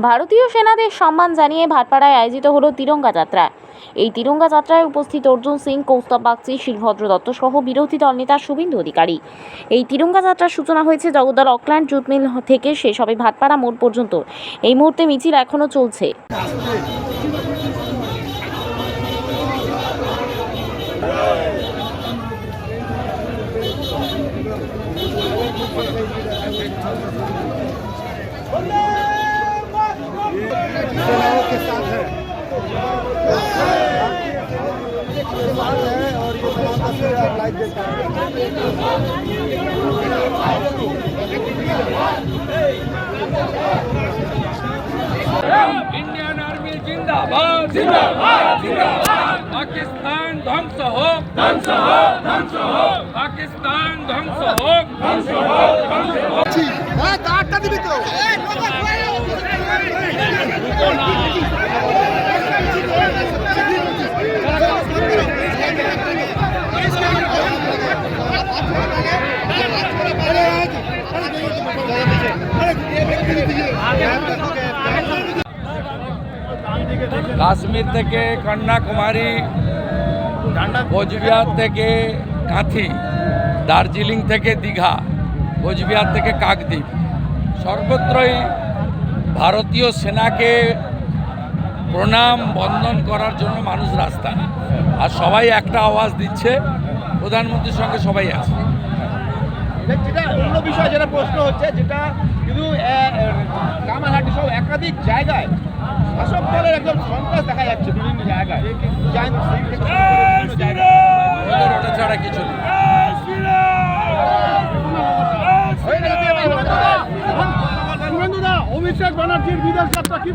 ভারতীয় সেনাদের সম্মান জানিয়ে ভাটপাড়ায় আয়োজিত হলো তিরঙ্গা যাত্রা। এই তিরঙ্গা যাত্রায় উপস্থিত অর্জুন সিং, কৌস্তব বাগচি, শিলভদ্র দত্ত সহ বিরোধী দল নেতা শুভেন্দু অধিকারী। এই তিরঙ্গা যাত্রার সূচনা হয়েছে জগদ্দল অকল্যান্ড জুট মিল থেকে শেষ হবে ভাটপাড়া মোড় পর্যন্ত। এই মুহূর্তে মিছিল এখনও চলছে। और ये इंडियन आर्मी जिंदाबाद। जिंदाबाद जिंदाबाद। पाकिस्तान ध्वंस हो। ध्वंस हो ध्वंस हो। पाकिस्तान ध्वंस हो। ध्वंस हो ध्वंस हो। কাশ্মীর থেকে কন্যাকুমারী, কোচবিহার থেকে কাঁথি, দার্জিলিং থেকে দীঘা, কোচবিহার থেকে কাকদ্বীপ। সর্বত্রই ভারতীয় সেনাকে প্রণাম বন্ধন করার জন্য মানুষ রাস্তা আর সবাই একটা আওয়াজ দিচ্ছে, প্রধানমন্ত্রীর সঙ্গে সবাই আছে। যেটা অন্য বিষয় যেটা প্রশ্ন হচ্ছে, যেটা কিন্তু একাধিক জায়গায় শাসক দলের একদম সন্ত্রাস দেখা যাচ্ছে বিভিন্ন জায়গায়। ছাড়া কিছু অভিষেক ব্যানার্জির বিদেশ যাত্রা কি